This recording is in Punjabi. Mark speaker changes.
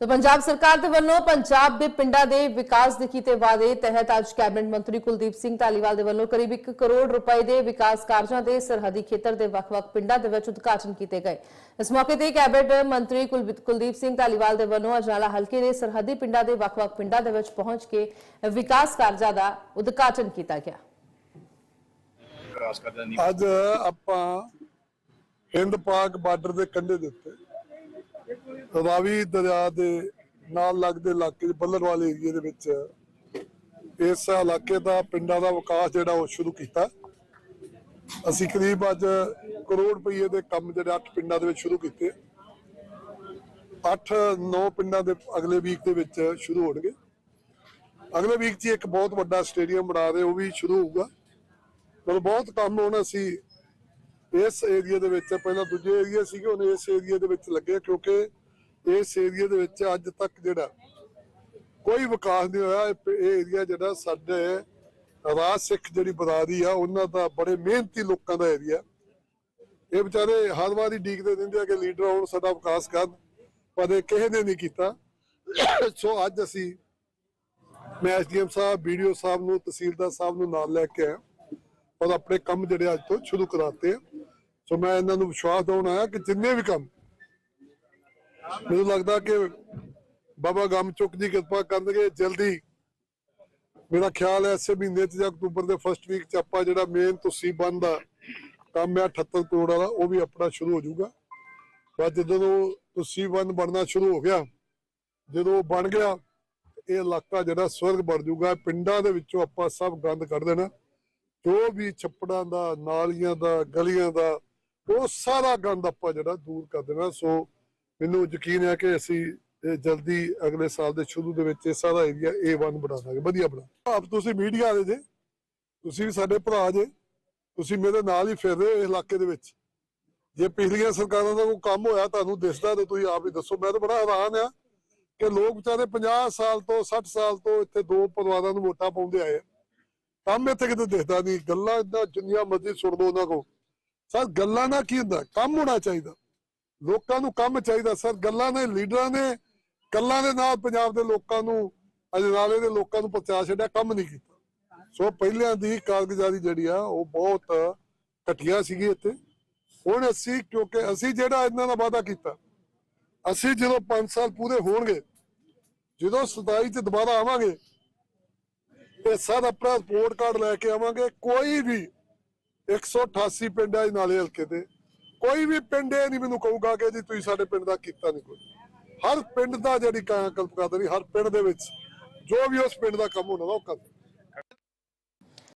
Speaker 1: ਤਾਂ ਪੰਜਾਬ ਸਰਕਾਰ ਦੇ ਵੱਲੋਂ ਪੰਜਾਬ ਦੇ ਪਿੰਡਾਂ ਦੇ ਵਿਕਾਸ ਦੇ ਕੀਤੇ ਵਾਅਦੇ ਤਹਿਤ ਅੱਜ ਕੈਬਨਿਟ ਮੰਤਰੀ ਕੁਲਦੀਪ ਸਿੰਘ ਧਾਲੀਵਾਲ ਦੇ ਵੱਲੋਂ ਕਰੀਬ 1 ਕਰੋੜ ਰੁਪਏ ਦੇ ਵਿਕਾਸ ਕਾਰਜਾਂ ਦੇ ਸਰਹੱਦੀ ਖੇਤਰ ਦੇ ਵੱਖ-ਵੱਖ ਪਿੰਡਾਂ ਦੇ ਵਿੱਚ ਉਦਘਾਟਨ ਕੀਤੇ ਗਏ। ਇਸ ਮੌਕੇ ਤੇ ਕੈਬਨਿਟ ਮੰਤਰੀ ਕੁਲਦੀਪ ਸਿੰਘ ਧਾਲੀਵਾਲ ਦੇ ਵੱਲੋਂ ਅਜਨਾਲਾ ਹਲਕੇ ਦੇ ਸਰਹੱਦੀ ਪਿੰਡਾਂ ਦੇ ਵੱਖ-ਵੱਖ ਪਿੰਡਾਂ ਦੇ ਵਿੱਚ ਪਹੁੰਚ ਕੇ ਵਿਕਾਸ ਕਾਰਜਾਂ ਦਾ ਉਦਘਾਟਨ ਕੀਤਾ ਗਿਆ।
Speaker 2: ਅੱਜ ਆਪਾਂ ਹਿੰਦ ਪਾਕ ਬਾਰਡਰ ਦੇ ਕੰਢੇ ਦੇ ਉੱਤੇ ਰਾਵੀ ਦਰਿਆ ਦੇ ਨਾਲ ਲੱਗਦੇ ਇਲਾਕੇ ਬੱਲਰਵਾਲ ਏਰੀਏ ਦੇ ਵਿੱਚ ਇਸ ਇਲਾਕੇ ਦਾ, ਪਿੰਡਾਂ ਦਾ ਵਿਕਾਸ ਜਿਹੜਾ ਉਹ ਸ਼ੁਰੂ ਕੀਤਾ। ਅਸੀਂ ਕਰੀਬ ਅੱਜ ਕਰੋੜ ਰੁਪਏ ਦੇ ਕੰਮ ਜਿਹੜੇ 8 ਪਿੰਡਾਂ ਦੇ ਵਿੱਚ ਸ਼ੁਰੂ ਕੀਤੇ। 8-9 ਪਿੰਡਾਂ ਦੇ ਅਗਲੇ ਵੀਕ ਦੇ ਵਿੱਚ ਸ਼ੁਰੂ ਹੋਣਗੇ। ਅਗਲੇ ਵੀਕ 'ਚ ਇੱਕ ਬਹੁਤ ਵੱਡਾ ਸਟੇਡੀਅਮ ਬਣਾ ਰਹੇ, ਉਹ ਵੀ ਸ਼ੁਰੂ ਹੋਊਗਾ। ਮਤਲਬ ਬਹੁਤ ਕੰਮ ਹੁਣ ਅਸੀਂ ਇਸ ਏਰੀਆ ਦੇ ਵਿੱਚ, ਪਹਿਲਾਂ ਦੂਜੇ ਏਰੀਆ ਸੀਗੇ, ਹੁਣ ਇਸ ਏਰੀਆ ਦੇ ਵਿੱਚ ਲੱਗੇ ਕਿਉਂਕਿ ਇਸ ਏਰੀਆ ਦੇ ਵਿੱਚ ਅੱਜ ਤੱਕ ਜਿਹੜਾ ਕੋਈ ਵਿਕਾਸ ਨਹੀਂ ਹੋਇਆ। ਇਹ ਏਰੀਆ ਜਿਹੜਾ ਸਾਡੇ ਰਾਜ ਸਿੱਖ ਜਿਹੜੀ ਬਰਾਦਰੀ ਆ, ਉਹਨਾਂ ਦਾ ਬੜੇ ਮਿਹਨਤੀ ਲੋਕਾਂ ਦਾ ਏਰੀਆ ਇਹ ਵਿਚਾਰੇ ਹਰ ਵਾਰੀ ਡੀਕਦੇ ਰਹਿੰਦੇ ਆ ਕਿ ਲੀਡਰ ਆਉਣ ਸਾਡਾ ਵਿਕਾਸ ਕਰਨ, ਪਰ ਇਹ ਕਿਸੇ ਨੇ ਨਹੀਂ ਕੀਤਾ। ਸੋ ਅੱਜ ਅਸੀਂ ਮੈਂ ਐਸਡੀਐਮ ਸਾਹਿਬ ਵੀਡੀਓ ਸਾਹਿਬ ਨੂੰ, ਤਹਿਸੀਲਦਾਰ ਸਾਹਿਬ ਨੂੰ ਨਾਲ ਲੈ ਕੇ ਆਇਆ ਔਰ ਆਪਣੇ ਕੰਮ ਜਿਹੜੇ ਅੱਜ ਤੋਂ ਸ਼ੁਰੂ ਕਰਾਤੇ ਸੋ ਮੈਂ ਇਹਨਾਂ ਨੂੰ ਵਿਸ਼ਵਾਸ ਦਿਵਾਉਣ ਆਇਆ ਕਿ ਜਿੰਨੇ ਵੀ ਕੰਮ ਮੈਨੂੰ ਲੱਗਦਾ ਕਿ ਬਾਬਾ ਗਮਚੁਕ ਦੀ ਕਿਰਪਾ ਕਰਨਗੇ ਜਲਦੀ। ਮੇਰਾ ਖਿਆਲ ਹੈ ਇਸੇ ਮਹੀਨੇ ਚ ਜਾਂ ਅਕਤੂਬਰ ਦੇ ਫਸਟ ਵੀਕ ਚ ਆਪਾਂ ਜਿਹੜਾ ਮੇਨ ਤੁਸੀਂ ਬੰਦ ਕੰਮ ਹੈ 78 ਕਰੋੜ ਵਾਲਾ, ਉਹ ਵੀ ਆਪਣਾ ਸ਼ੁਰੂ ਹੋ ਜਾਊਗਾ। ਪਰ ਜਦੋਂ ਤੁਸੀਂ ਬੰਦ ਬਣਨਾ ਸ਼ੁਰੂ ਹੋ ਗਿਆ, ਜਦੋਂ ਬਣ ਗਿਆ, ਇਹ ਇਲਾਕਾ ਜਿਹੜਾ ਸਵਰਗ ਬਣ ਜਾਊਗਾ, ਪਿੰਡਾਂ ਦੇ ਵਿੱਚੋਂ ਆਪਾਂ ਸਭ ਗੰਦ ਕੱਢ ਦੇਣਾ। ਜੋ ਵੀ ਛੱਪੜਾਂ ਦਾ, ਨਾਲੀਆਂ ਦਾ, ਗਲੀਆਂ ਦਾ, ਉਹ ਸਾਰਾ ਗੰਦ ਆਪਾਂ ਜਿਹੜਾ ਦੂਰ ਕਰ ਦੇਣਾ। ਸੋ ਮੈਨੂੰ ਯਕੀਨ ਹੈ ਕਿ ਅਸੀਂ ਜਲਦੀ ਅਗਲੇ ਸਾਲ ਦੇ ਸ਼ੁਰੂ ਦੇ ਵਿੱਚ ਇਹ ਸਾਰਾ ਏਰੀਆ A1 ਬਣਾ ਦਾਂਗੇ, ਵਧੀਆ ਬਣਾ ਆਪ ਤੁਸੀਂ ਮੀਡੀਆ ਦੇ ਜੇ, ਤੁਸੀਂ ਵੀ ਸਾਡੇ ਭਰਾ ਜੇ, ਤੁਸੀਂ ਮੇਰੇ ਨਾਲ ਹੀ ਫਿਰ ਰਹੇ ਹੋ ਇਸ ਇਲਾਕੇ ਦੇ ਵਿੱਚ। ਜੇ ਪਿਛਲੀਆਂ ਸਰਕਾਰਾਂ ਦਾ ਕੋਈ ਕੰਮ ਹੋਇਆ, ਤੁਹਾਨੂੰ ਦਿਸਦਾ ਤਾਂ ਤੁਸੀਂ ਆਪ ਹੀ ਦੱਸੋ। ਮੈਂ ਤਾਂ ਬੜਾ ਹੈਰਾਨ ਆ ਕਿ ਲੋਕ ਵਿਚਾਰੇ 50 ਸਾਲ ਤੋਂ 60 ਸਾਲ ਤੋਂ ਇੱਥੇ ਦੋ ਪਰਿਵਾਰਾਂ ਨੂੰ ਵੋਟਾਂ ਪਾਉਂਦੇ ਆਏ ਕੰਮ ਇੱਥੇ ਕਿਤੇ ਦਿਖਦਾ ਨਹੀਂ। ਗੱਲਾਂ ਇਦਾਂ ਜਿੰਨੀਆਂ ਮਰਜ਼ੀ ਸੁਣ ਲਓ ਉਹਨਾਂ ਕੋ ਸਰ, ਗੱਲਾਂ ਨਾਲ ਕੀ ਹੁੰਦਾ? ਕੰਮ ਹੋਣਾ ਚਾਹੀਦਾ। ਲੋਕਾਂ ਨੂੰ ਕੰਮ ਚਾਹੀਦਾ ਸਰ, ਗੱਲਾਂ ਨੇ, ਲੀਡਰਾਂ ਨੇ ਗੱਲਾਂ ਦੇ ਨਾਲ ਪੰਜਾਬ ਦੇ ਲੋਕਾਂ ਨੂੰ, ਅਜਨਾਲੇ ਦੇ ਲੋਕਾਂ ਨੂੰ ਪਹੁੰਚਾ ਛੱਡਿਆ, ਕੰਮ ਨਹੀਂ ਕੀਤਾ। ਸੋ ਪਹਿਲਿਆਂ ਦੀ ਕਾਰਗੁਜ਼ਾਰੀ ਜਿਹੜੀ ਆ, ਉਹ ਬਹੁਤ ਘਟੀਆ ਸੀਗੀ ਇੱਥੇ। ਹੁਣ ਅਸੀਂ, ਕਿਉਂਕਿ ਅਸੀਂ ਜਿਹੜਾ ਇਹਨਾਂ ਦਾ ਵਾਅਦਾ ਕੀਤਾ, ਅਸੀਂ ਜਦੋਂ 5 ਸਾਲ ਪੂਰੇ ਹੋਣਗੇ, ਜਦੋਂ 27 ਚ ਦੁਬਾਰਾ ਆਵਾਂਗੇ, ਤੇ ਸਰ ਆਪਣਾ ਰਿਪੋਰਟ ਕਾਰਡ ਲੈ ਕੇ ਆਵਾਂਗੇ, ਕੋਈ ਵੀ 188 ਪਿੰਡਾਂ ਦੇ ਨਾਲੇ ਹਲਕੇ ਤੇ ਕੋਈ ਵੀ ਪਿੰਡ ਇਹ ਨਹੀਂ ਮੈਨੂੰ ਕਹੂਗਾ ਕਿ ਜੀ ਤੁਸੀਂ ਸਾਡੇ ਪਿੰਡ ਦਾ ਕੀਤਾ ਨਹੀਂ ਕੋਈ ਹਰ ਪਿੰਡ ਦਾ ਜਿਹੜੀ ਕਾਇਆ ਕਲਪਨਾ ਕਰੀ ਹਰ ਪਿੰਡ ਦੇ ਵਿੱਚ ਜੋ ਵੀ ਉਸ ਪਿੰਡ ਦਾ ਕੰਮ ਹੋਣਾ ਵਾ ਉਹ ਕਰ